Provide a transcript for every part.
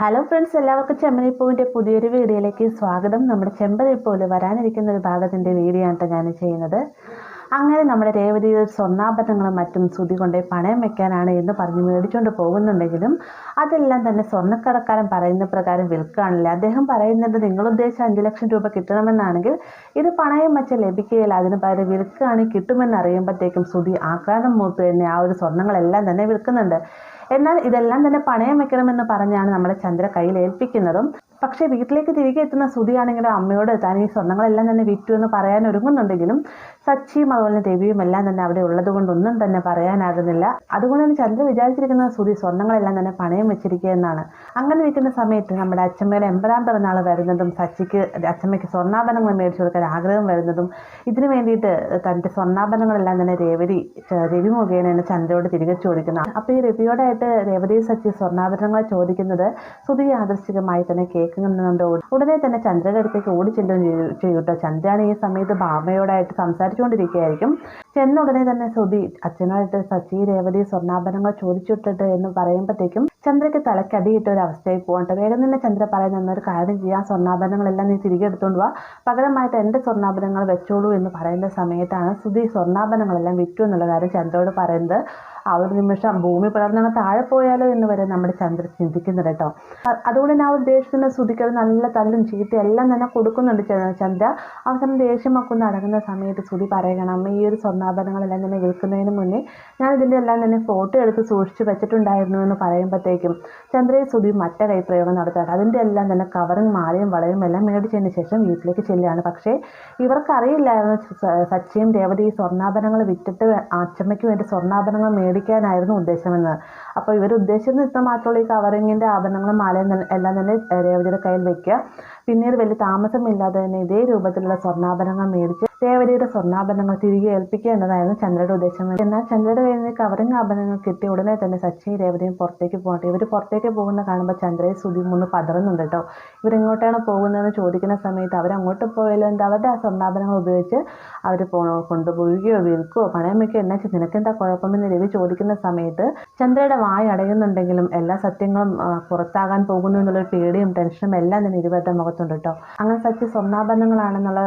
Hello friends എല്ലാവർക്കും ചെമ്പനിപ്പൂവിന്റെ പുതിയൊരു വീഡിയോയിലേക്ക് സ്വാഗതം. നമ്മുടെ ചെമ്പനിപ്പൂവിൽ വരാനിരിക്കുന്ന ഒരു ഭാഗത്തിന്റെ വീഡിയോ ആണ് ഞാൻ ചെയ്യുന്നത്. അങ്ങനെ നമ്മുടെ രേവതി സ്വർണാഭരണങ്ങളും മറ്റും ശ്രുതി കൊണ്ടേ പണയം വെക്കാനാണ് എന്ന് പറഞ്ഞ് മേടിച്ചുകൊണ്ട് പോകുന്നുണ്ടെങ്കിലും അതെല്ലാം തന്നെ സ്വർണക്കടക്കാരൻ പറയുന്ന പ്രകാരം വിൽക്കുകയാണല്ലേ? അദ്ദേഹം പറയുന്നത് നിങ്ങൾ ഉദ്ദേശിച്ച അഞ്ച് ലക്ഷം രൂപ കിട്ടണമെന്നാണെങ്കിൽ ഇത് പണയം വെച്ച് ലഭിക്കുകയില്ല അതിന് പകരം വിൽക്കുകയാണെങ്കിൽ കിട്ടുമെന്ന് അറിയുമ്പോഴത്തേക്കും ശ്രുതി ആക്രാന്തം മൂത്ത് തന്നെ ആ ഒരു സ്വർണങ്ങളെല്ലാം തന്നെ വിൽക്കുന്നുണ്ട്. എന്നാൽ ഇതെല്ലാം തന്നെ പണയം വെക്കണമെന്ന് പറഞ്ഞാണ് നമ്മളെ ചന്ദ്ര കയ്യിൽ ഏൽപ്പിക്കുന്നതും. പക്ഷേ വീട്ടിലേക്ക് തിരികെ എത്തുന്ന സുതിയാണെങ്കിൽ അമ്മയോട് താൻ ഈ സ്വർണങ്ങളെല്ലാം തന്നെ വിറ്റു എന്ന് പറയാൻ ഒരുങ്ങുന്നുണ്ടെങ്കിലും സച്ചിയും അതുപോലെ രവിയും എല്ലാം തന്നെ അവിടെ ഉള്ളത് കൊണ്ടൊന്നും തന്നെ പറയാനാകുന്നില്ല. അതുകൊണ്ട് തന്നെ ചന്ദ്ര വിചാരിച്ചിരിക്കുന്ന സുതി സ്വർണങ്ങളെല്ലാം തന്നെ പണയം വെച്ചിരിക്കുക എന്നാണ്. അങ്ങനെ നിൽക്കുന്ന സമയത്ത് നമ്മുടെ അച്ഛമ്മയുടെ എൺപതാം പിറന്നാൾ വരുന്നതും സച്ചിക്ക് അച്ഛമ്മയ്ക്ക് സ്വർണാഭരണങ്ങൾ മേടിച്ചു കൊടുക്കാൻ ആഗ്രഹം വരുന്നതും ഇതിനു വേണ്ടിയിട്ട് തന്റെ സ്വർണാഭരണങ്ങളെല്ലാം തന്നെ രേവതി രവി രവി മുഖേനയാണ് ചന്ദ്രയോട് തിരികെ ചോദിക്കുന്നത് അപ്പോൾ ഈ രവിയോടായിട്ട് രേവതി സച്ചി സ്വർണാഭരണങ്ങൾ ചോദിക്കുന്നത് സുതി യാദൃശ്ചികമായി തന്നെ കേൾക്കുന്നുണ്ട്. ഉടനെ തന്നെ ചന്ദ്രയുടെ അടുത്തേക്ക് ഓടിച്ചെല്ലുകയും ചെയ്യൂട്ടോ ചന്ദ്രയാണ് ഈ സമയത്ത് ഭാമയോടായിട്ട് സംസാരിച്ചുകൊണ്ടിരിക്കുകയായിരിക്കും ചെന്ന ഉടനെ തന്നെ സുധി അച്ഛനായിട്ട് സച്ചി രേവതി സ്വർണാഭരണങ്ങൾ ചോദിച്ചിട്ടിട്ട് എന്ന് പറയുമ്പോഴത്തേക്കും ചന്ദ്രയ്ക്ക് തലക്കടിയിട്ട ഒരു അവസ്ഥയിൽ പോകട്ടെ വേഗം തന്നെ ചന്ദ്ര പറയുന്ന ഒരു കാര്യം ചെയ്യാം സ്വർണാഭരണങ്ങളെല്ലാം നീ തിരികെ എടുത്തുകൊണ്ട് വാ. പകരമായിട്ട് എന്റെ സ്വർണാഭരണങ്ങൾ വെച്ചോളൂ എന്ന് പറയുന്ന സമയത്താണ് സുധി സ്വർണാഭരണങ്ങളെല്ലാം വിറ്റു എന്നുള്ള കാര്യം ചന്ദ്രയോട് പറയുന്നത്. ആ ഒരു നിമിഷം ഭൂമി പിളർന്നങ്ങ് താഴെ പോയാലോ എന്ന് വരെ നമ്മുടെ ചന്ദ്ര ചിന്തിക്കുന്നുണ്ട് കേട്ടോ. അതുകൊണ്ട് തന്നെ ആ ഒരു സുധിക്ക് ഒരു നല്ല തല്ലും ചീത്തയും എല്ലാം തന്നെ കൊടുക്കുന്നുണ്ട് ചന്ദ്ര. അവസാനം ദേഷ്യമൊക്കെ ഒന്ന് അടങ്ങുന്ന സമയത്ത് സ്തുതി പറയണം ഈ ഒരു സ്വർണാഭരണങ്ങളെല്ലാം തന്നെ വിൽക്കുന്നതിന് മുന്നേ ഞാൻ ഇതിന്റെ എല്ലാം തന്നെ ഫോട്ടോ എടുത്ത് സൂക്ഷിച്ച് വെച്ചിട്ടുണ്ടായിരുന്നു എന്ന് പറയുമ്പോഴത്തേക്കും ചന്ദ്രയെ സ്തുതി മറ്റേ കൈപ്രയോഗം നടത്താറ് അതിന്റെ എല്ലാം തന്നെ കവറും മാലയും വളയും എല്ലാം മേടിച്ചതിന് ശേഷം വീട്ടിലേക്ക് ചെല്ലുകയാണ്. പക്ഷേ ഇവർക്കറിയില്ലായിരുന്നു സച്ചയും രേവതി സ്വർണാഭരണങ്ങൾ വിറ്റിട്ട് അച്ചമ്മയ്ക്ക് വേണ്ടി സ്വർണാഭരണങ്ങൾ മേടിക്കാനായിരുന്നു ഉദ്ദേശമെന്ന്. അപ്പോൾ ഇവർ ഉദ്ദേശിച്ചത് ഇത്ര മാത്രമുള്ള ഈ കവറിങ്ങിന്റെ ആഭരണങ്ങളും മാലയും എല്ലാം തന്നെ രേവതിയുടെ കയ്യിൽ വെക്കുക. പിന്നീട് വലിയ താമസമില്ലാതെ തന്നെ ഇതേ രൂപത്തിലുള്ള സ്വർണാഭരണങ്ങൾ മേടിച്ച് രേവതിയുടെ സ്വർണാഭരണങ്ങൾ തിരികെ ഏൽപ്പിക്കുക എന്നതായിരുന്നു ചന്ദ്രയുടെ ഉദ്ദേശം. എന്നാൽ ചന്ദ്രയുടെ കയ്യിൽ നിന്ന് കവറിംഗ് ആഭരണങ്ങൾ കിട്ടിയ ഉടനെ തന്നെ സച്ചിനും രേവതിയും പുറത്തേക്ക് പോകട്ടെ. ഇവർ പുറത്തേക്ക് പോകുന്ന കാണുമ്പോൾ ചന്ദ്രയെ സുധിയും ഒന്ന് പതറുന്നുണ്ട് കേട്ടോ. ഇവരെങ്ങോട്ടാണ് പോകുന്നതെന്ന് ചോദിക്കുന്ന സമയത്ത് അവരങ്ങോട്ട് പോയാലോ എന്താ അവരുടെ ആ സ്വർണാഭരണങ്ങൾ ഉപയോഗിച്ച് അവർ കൊണ്ടുപോവുകയോ വിൽക്കുകയോ പണയം വയ്ക്കുകയോ എന്നാ നിനക്കെന്താ കുഴപ്പമെന്ന് രവി ചോദിക്കുന്ന സമയത്ത് ചന്ദ്രയുടെ വായ അടയുന്നുണ്ടെങ്കിലും എല്ലാ സത്യങ്ങളും പുറത്താകാൻ പോകുന്നു എന്നുള്ളൊരു പേടിയും ടെൻഷനും എല്ലാം തന്നെ ഇരുവരുടെ മുഖത്തുണ്ട് കേട്ടോ. അങ്ങനെ സച്ചി സ്വർണാഭരണങ്ങളാണെന്നുള്ള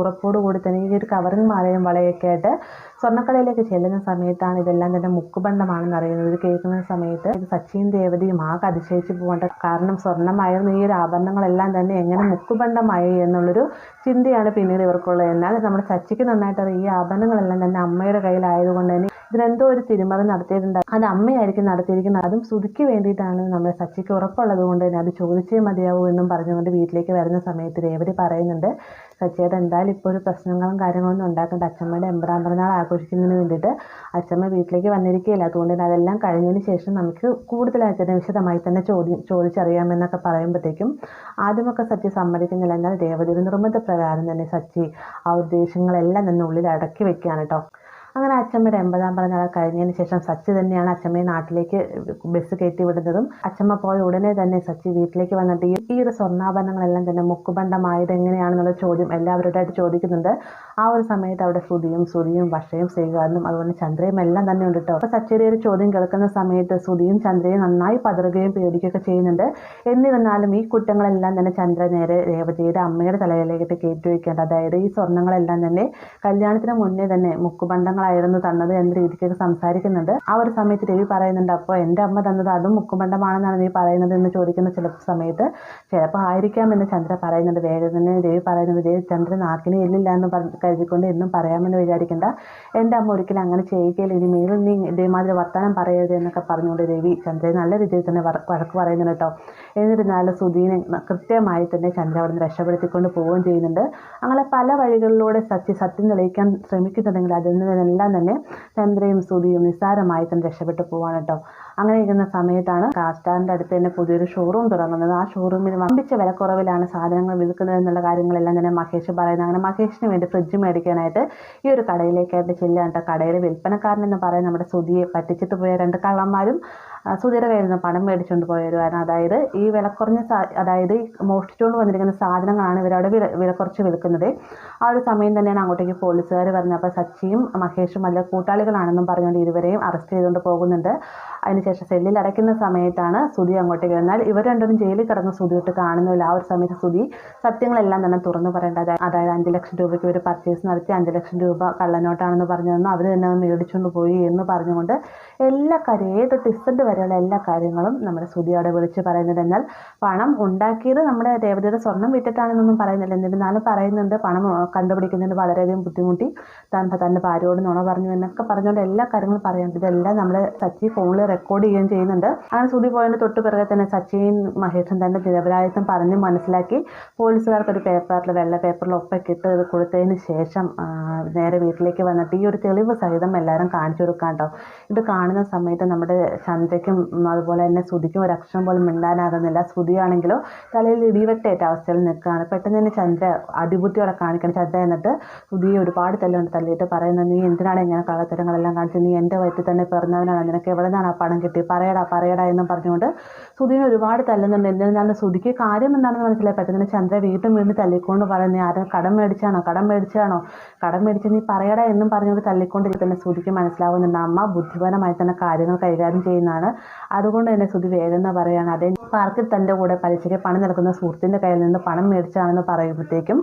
ഉറപ്പോടുകൂടി ഈ ഒരു കവറിങ് മാലയും വളയൊക്കെ ആയിട്ട് സ്വർണക്കടയിലേക്ക് ചെല്ലുന്ന സമയത്താണ് ഇതെല്ലാം തന്നെ മുക്കുബന്ധമാണെന്ന് അറിയുന്നത്. ഇത് കേൾക്കുന്ന സമയത്ത് ഇത് സച്ചിയും ദേവതയും ആകെ അതിശയിച്ചു പോകേണ്ട കാരണം സ്വർണമായിരുന്നു ഈ ഒരു ആഭരണങ്ങളെല്ലാം തന്നെ എങ്ങനെ മുക്കുബന്ധമായി എന്നുള്ളൊരു ചിന്തയാണ് പിന്നീട് ഇവർക്കുള്ളത്. എന്നാൽ നമ്മുടെ സച്ചിക്ക് നന്നായിട്ട് അറിയാം ഈ ആഭരണങ്ങളെല്ലാം തന്നെ അമ്മയുടെ കയ്യിലായതുകൊണ്ട് തന്നെ ഇതിനെന്തോ ഒരു തിരുമറി നടത്തിയിട്ടുണ്ട്. അത് അമ്മയായിരിക്കും നടത്തിയിരിക്കുന്നത്. അതും സുതിക്ക് വേണ്ടിയിട്ടാണ് നമ്മുടെ സച്ചിക്ക് ഉറപ്പുള്ളത് കൊണ്ട് തന്നെ അത് ചോദിച്ചേ മതിയാവൂ എന്നും പറഞ്ഞുകൊണ്ട് വീട്ടിലേക്ക് വരുന്ന സമയത്ത് രേവതി പറയുന്നുണ്ട് സച്ചിയുടെ എന്തായാലും ഇപ്പോൾ ഒരു പ്രശ്നങ്ങളും കാര്യങ്ങളൊന്നും ഉണ്ടാക്കേണ്ട. അച്ഛമ്മയുടെ എൺപതാം പിറന്നാൾ ആഘോഷിക്കുന്നതിന് വേണ്ടിയിട്ട് അച്ഛമ്മ വീട്ടിലേക്ക് വന്നിരിക്കുകയില്ല. അതുകൊണ്ട് തന്നെ അതെല്ലാം കഴിഞ്ഞതിന് ശേഷം നമുക്ക് കൂടുതൽ അച്ഛനെ വിശദമായി തന്നെ ചോദ്യം ചോദിച്ചറിയാമെന്നൊക്കെ പറയുമ്പോഴത്തേക്കും ആദ്യമൊക്കെ സച്ചി സമ്മതിക്കുന്നില്ല എന്നാൽ രേവതിയുടെ നിർബന്ധപ്രകാരം തന്നെ സച്ചി ആ ഉദ്ദേശങ്ങളെല്ലാം തന്നെ ഉള്ളിൽ അടക്കി വെക്കുകയാണ് കേട്ടോ. അങ്ങനെ അച്ഛമ്മയുടെ എൺപതാം പിറന്നാൾ കഴിഞ്ഞതിന് ശേഷം സച്ചി തന്നെയാണ് അച്ഛമ്മയെ നാട്ടിലേക്ക് ബസ് കയറ്റി വിടുന്നതും. അച്ഛമ്മ പോയ ഉടനെ തന്നെ സച്ചി വീട്ടിലേക്ക് വന്നിട്ട് ഈ- ഒരു സ്വർണാഭരണങ്ങളെല്ലാം തന്നെ മുക്കുബണ്ഡമായത് എങ്ങനെയാണെന്നുള്ള ചോദ്യം എല്ലാവരോടായിട്ട് ചോദിക്കുന്നുണ്ട്. ആ ഒരു സമയത്ത് അവിടെ ശ്രുതിയും സുതിയും വർഷയും ശ്രീകാരനും അതുപോലെ ചന്ദ്രയും എല്ലാം തന്നെ ഉണ്ട് കേട്ടോ. അപ്പൊ സച്ചിയുടെ ഒരു ചോദ്യം കേൾക്കുന്ന സമയത്ത് സുതിയും ചന്ദ്രയും നന്നായി പതറുകയും പേടിക്കുകയൊക്കെ ചെയ്യുന്നുണ്ട്. എന്നിരുന്നാലും ഈ കുറ്റങ്ങളെല്ലാം തന്നെ ചന്ദ്ര നേരെ രേവതിയുടെ അമ്മയുടെ തലയിലേക്ക് കയറ്റി വയ്ക്കേണ്ട. അതായത് ഈ സ്വർണങ്ങളെല്ലാം തന്നെ കല്യാണത്തിന് മുന്നേ തന്നെ മുക്കുബണ്ഡങ്ങളായിരുന്നു തന്നത് എന്ന രീതിക്കൊക്കെ സംസാരിക്കുന്നുണ്ട്. ആ ഒരു സമയത്ത് രവി പറയുന്നുണ്ട് അപ്പോൾ എന്റെ അമ്മ തന്നത് അതും മുക്കുബണ്ഡമാണെന്നാണ് നീ പറയുന്നത് എന്ന് ചോദിക്കുന്ന ചില സമയത്ത് ചിലപ്പോൾ ആയിരിക്കാം എന്ന് ചന്ദ്ര പറയുന്നുണ്ട്. വേഗം തന്നെ രവി പറയുന്നത് "ദേ ചന്ദ്രൻ നാക്കിന് എല്ലില്ല എന്ന് പറഞ്ഞ് കരുതിക്കൊണ്ട് എന്നും പറയാമെന്ന് വിചാരിക്കേണ്ട. എന്റെ അമ്മ ഒരിക്കലും അങ്ങനെ ചെയ്യുകയില്ല ഇനി മേലും നീ ഇതേമാതിരി വർത്തമാനം പറയരുത് എന്നൊക്കെ പറഞ്ഞുകൊണ്ട് രവി ചന്ദ്രൻ നല്ല രീതിയിൽ തന്നെ വഴ- വഴക്ക് പറയുന്നുണ്ട് കേട്ടോ. എന്നിരുന്നാലും സുധീനെ കൃത്യമായി തന്നെ ചന്ദ്ര അവിടെ നിന്ന് രക്ഷപ്പെടുത്തിക്കൊണ്ട് പോവുകയും ചെയ്യുന്നുണ്ട്. അങ്ങനെ പല വഴികളിലൂടെ സത്യ സത്യം തെളിയിക്കാൻ ശ്രമിക്കുന്നുണ്ടെങ്കിൽ അതിൽ നിന്നെല്ലാം തന്നെ ചന്ദ്രയും സുധിയും നിസ്സാരമായി തന്നെ രക്ഷപ്പെട്ടു പോവാണ് കേട്ടോ അങ്ങനെ ഇരിക്കുന്ന സമയത്താണ് കാസ്റ്റാറിന്റെ അടുത്ത് തന്നെ പുതിയൊരു ഷോറൂം തുടങ്ങുന്നത്. ആ ഷോറൂമിൽ വമ്പിച്ച വിലക്കുറവിലാണ് സാധനങ്ങൾ വിൽക്കുന്നത് എന്നുള്ള കാര്യങ്ങളെല്ലാം തന്നെ മഹേഷ് പറയുന്നത്. അങ്ങനെ മഹേഷിന് വേണ്ടി ഫ്രിഡ്ജ് മേടിക്കാനായിട്ട് ഈ ഒരു കടയിലേക്കായിട്ട് ചെല്ലാണ്ട് കടയിലെ വിൽപ്പനക്കാരൻ എന്ന് പറയുന്നത് നമ്മുടെ സുധിയെ പറ്റിച്ചിട്ട് പോയ രണ്ട് കള്ളന്മാരും സുധിയുടെ കയ്യിൽ നിന്ന് പണം മേടിച്ചുകൊണ്ട് പോയവരുമാണ് അതായത് ഈ വിലക്കുറഞ്ഞ കുറഞ്ഞ അതായത് മോഷ്ടിച്ചുകൊണ്ട് വന്നിരിക്കുന്ന സാധനങ്ങളാണ് ഇവരവിടെ വില വിലക്കുറച്ച് വിൽക്കുന്നത്. ആ ഒരു സമയം തന്നെയാണ് അങ്ങോട്ടേക്ക് പോലീസുകാർ പറഞ്ഞത് അപ്പോൾ സച്ചിയും മഹേഷും അല്ല കൂട്ടാളികളാണെന്നും പറഞ്ഞുകൊണ്ട് ഇരുവരെയും അറസ്റ്റ് ചെയ്തുകൊണ്ട് പോകുന്നുണ്ട്. അതിനുശേഷം സെല്ലിൽ അടയ്ക്കുന്ന സമയത്താണ് സുധി അങ്ങോട്ടേക്ക് എന്നാൽ ഇവർ രണ്ടുപേരും ജയിലിൽ കിടന്ന് സുധി ഇട്ട് കാണുന്നില്ല ആ ഒരു സമയത്ത് സുധി സത്യങ്ങളെല്ലാം തന്നെ തുറന്നു പറയേണ്ടത് അതായത് അഞ്ച് ലക്ഷം രൂപയ്ക്ക് ഒരു പർച്ചേസ് നടത്തി അഞ്ച് ലക്ഷം രൂപ കള്ളനോട്ടാണെന്ന് പറഞ്ഞു തന്നു. അവർ തന്നെ മേടിച്ചുകൊണ്ട് പോയി എന്ന് പറഞ്ഞുകൊണ്ട് എല്ലാ കാര്യം ഏത് ടിസന്റ് വരെയുള്ള എല്ലാ കാര്യങ്ങളും നമ്മുടെ സുധി അവിടെ വിളിച്ച് പറയുന്നുണ്ട് എന്നാൽ പണം ഉണ്ടാക്കിയത് നമ്മുടെ രേവതിയുടെ സ്വർണം വിറ്റിട്ടാണെന്നൊന്നും പറയുന്നില്ല. എന്നിരുന്നാലും പറയുന്നുണ്ട്. പണം കണ്ടുപിടിക്കുന്നതിന് വളരെയധികം ബുദ്ധിമുട്ടി. താൻ തന്റെ ഭാര്യയോട് നുണ പറഞ്ഞു എന്നൊക്കെ പറഞ്ഞുകൊണ്ട് എല്ലാ കാര്യങ്ങളും പറയുന്നുണ്ട് ഇതെല്ലാം നമ്മുടെ സച്ചി ഫോണിൽ റെക്കോർഡ് ചെയ്യുകയും ചെയ്യുന്നുണ്ട്. അങ്ങനെ സുധി പോയതിന്റെ തൊട്ട് പിറകെ തന്നെ സച്ചിൻ മഹേഷും തന്റെ നിരപരാധിത്വം പറഞ്ഞ് മനസ്സിലാക്കി പോലീസുകാർക്ക് ഒരു പേപ്പറിൽ വെള്ള പേപ്പറിൽ ഒപ്പൊക്കെ ഇട്ട് ഇത് കൊടുത്തതിന് ശേഷം നേരെ വീട്ടിലേക്ക് വന്നിട്ട് ഈ ഒരു തെളിവ് സഹിതം എല്ലാവരും കാണിച്ചു കൊടുക്കാണ്ടോ ഇത് കാണുന്ന സമയത്ത് നമ്മുടെ ചന്ദ്രയ്ക്കും അതുപോലെ തന്നെ ശ്രുതിക്കും ഒരു അക്ഷരം പോലും മിണ്ടാനാകുന്നില്ല. സുധിയാണെങ്കിലോ തലയിൽ ഇടിവെട്ടേറ്റ അവസ്ഥയിൽ നിൽക്കുകയാണ്. പെട്ടെന്ന് തന്നെ ചന്ദ്ര അടിബുദ്ധിയോടെ കാണിക്കണം. ചന്ദ്ര എന്നിട്ട് ശ്രുതിയെ ഒരുപാട് തല്ലുകൊണ്ട് തല്ലിയിട്ട് പറയുന്നത് നീ എന്തിനാണ് ഇങ്ങനെ കള്ളത്തരങ്ങളെല്ലാം കാണിച്ചത്? നീ എന്റെ വയറ്റിൽ തന്നെ പിറന്നവനാണ്. നിനക്ക് എവിടെ നിന്നാണ് പണം കിട്ടി. പറയടാ പറയടാ എന്നും പറഞ്ഞുകൊണ്ട് ശ്രുതിനെ ഒരുപാട് തല്ലുന്നുണ്ട്. എന്നിരുന്നാലും സുധിക്ക് കാര്യം എന്താണെന്ന് മനസ്സിലായി. പെട്ടെന്ന് തന്നെ ചന്ദ്ര വീണ്ടും വീണ്ടും തല്ലിക്കൊണ്ട് പറയുന്നത് ആരും? കടം മേടിച്ചാണോ? കടം മേടിച്ചാണോ? കടം മേടിച്ച് നീ പറയടാ എന്നും പറഞ്ഞുകൊണ്ട് തല്ലിക്കൊണ്ടിരിക്കുന്ന സുധിക്ക് മനസ്സിലാവുന്നുണ്ട്. അമ്മ ബുദ്ധിപരമായി തന്നെ കാര്യങ്ങൾ കൈകാര്യം ചെയ്യുന്നതാണ്. അതുകൊണ്ട് തന്നെ സുധി വേഗം പറയുകയാണ് അതേ പാർക്കിൽ തന്റെ കൂടെ പലിശയ്ക്ക് പണം നൽകുന്ന സുഹൃത്തിന്റെ കയ്യിൽ നിന്ന് പണം മേടിച്ചാണെന്ന് പറയുമ്പോഴത്തേക്കും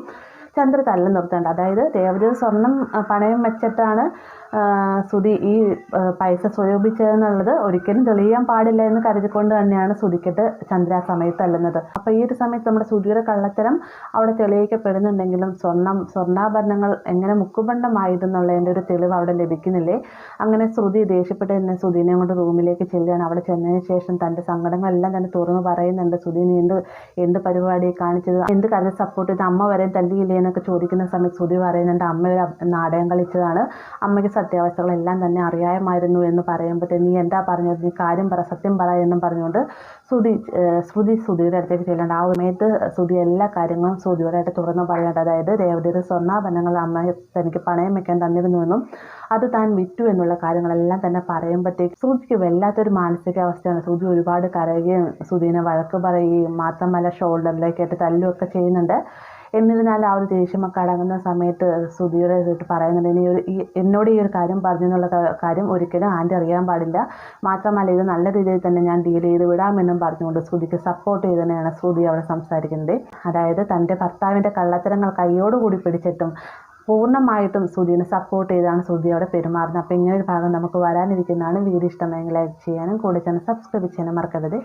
ചന്ദ്ര തല്ല് നിർത്തേണ്ട. അതായത് രേവതി സ്വർണം പണയം വെച്ചിട്ടാണ് ശ്രുതി ഈ പൈസ സ്വരൂപിച്ചതെന്നുള്ളത് ഒരിക്കലും തെളിയാൻ പാടില്ല എന്ന് കരുതിക്കൊണ്ട് തന്നെയാണ് ശ്രുതിക്കിട്ട് ചന്ദ്ര സമയത്ത് അല്ലുന്നത് അപ്പോൾ ഈ ഒരു സമയത്ത് നമ്മുടെ ശ്രുതിയുടെ കള്ളത്തരം അവിടെ തെളിയിക്കപ്പെടുന്നുണ്ടെങ്കിലും സ്വർണം സ്വർണാഭരണങ്ങൾ എങ്ങനെ മുക്കുബണ്ഡമായതെന്നുള്ളതിന്റെ ഒരു തെളിവ് അവിടെ ലഭിക്കുന്നില്ലേ? അങ്ങനെ ശ്രുതി ദേഷ്യപ്പെട്ട് തന്നെ ശ്രുതിനെ കൊണ്ട് റൂമിലേക്ക് ചെല്ലുകയാണ്. അവിടെ ചെന്നതിന് ശേഷം തന്റെ സങ്കടങ്ങളെല്ലാം തന്നെ തുറന്നു പറയുന്നുണ്ട് ശ്രുതി നീ എന്ത് എന്ത് പരിപാടി കാണിച്ചത്? എന്ത് കാര്യം സപ്പോർട്ട് ചെയ്ത്? അമ്മ വരെ തല്ലിയില്ലേ? എന്നൊക്കെ ചോദിക്കുന്ന സമയത്ത് ശ്രുതി പറയുന്നുണ്ട് അമ്മ നാടകം കളിച്ചതാണ്. അമ്മയ്ക്ക് സത്യാവസ്ഥകളെല്ലാം തന്നെ അറിയാമായിരുന്നു എന്ന് പറയുമ്പോഴത്തേ നീ എന്താ പറഞ്ഞത്? നീ കാര്യം പറ സത്യം പറ എന്നും പറഞ്ഞുകൊണ്ട് ശ്രുതി ശ്രുതി ശ്രുതിയുടെ അടുത്തേക്ക് ചെല്ലേണ്ട ആ സമയത്ത് ശ്രുതി എല്ലാ കാര്യങ്ങളും ശ്രുതിയോടായിട്ട് തുറന്നു പറയേണ്ട അതായത് രേവതിയുടെ സ്വർണാഭരണങ്ങൾ അമ്മ തനിക്ക് പണയം വെക്കാൻ തന്നിരുന്നുവെന്നും അത് താൻ വിറ്റു എന്നുള്ള കാര്യങ്ങളെല്ലാം തന്നെ പറയുമ്പോഴത്തേക്ക് ശ്രുതിക്ക് വല്ലാത്തൊരു മാനസികാവസ്ഥയാണ്. ശ്രുതി ഒരുപാട് കരയുകയും ശ്രുതിനെ വഴക്ക് പറയുകയും മാത്രമല്ല ഷോൾഡറിലേക്കായിട്ട് തല്ലുമൊക്കെ ചെയ്യുന്നുണ്ട്. എന്നിരുന്നാൽ ആ ഒരു ദേഷ്യമൊക്കെ അടങ്ങുന്ന സമയത്ത് ശ്രുതിയുടെ ഇതിട്ട് പറയുന്നുണ്ട്. ഇനി ഒരു ഈ എന്നോട് ഈ ഒരു കാര്യം പറഞ്ഞു എന്നുള്ള കാര്യം ഒരിക്കലും ആന്റി അറിയാൻ പാടില്ല. മാത്രമല്ല ഇത് നല്ല രീതിയിൽ തന്നെ ഞാൻ ഡീൽ ചെയ്ത് വിടാമെന്നും പറഞ്ഞുകൊണ്ട് ശ്രുതിക്ക് സപ്പോർട്ട് ചെയ്ത് തന്നെയാണ് ശ്രുതി അവിടെ സംസാരിക്കുന്നത്. അതായത് തന്റെ ഭർത്താവിന്റെ കള്ളത്തരങ്ങൾ കൈയോടുകൂടി പിടിച്ചിട്ടും പൂർണമായിട്ടും സുധീനെ സപ്പോർട്ട് ചെയ്താണ് സുധി അവിടെ പെരുമാറുന്നത്. അപ്പോൾ ഇങ്ങനെ ഒരു ഭാഗം നമുക്ക് വരാനിരിക്കുന്നതാണ്. വീഡിയോ ഇഷ്ടമെങ്കിൽ ലൈക്ക് ചെയ്യാനും കൂടെ തന്നെ സബ്സ്ക്രൈബ് ചെയ്യാനും മറക്കരുത്.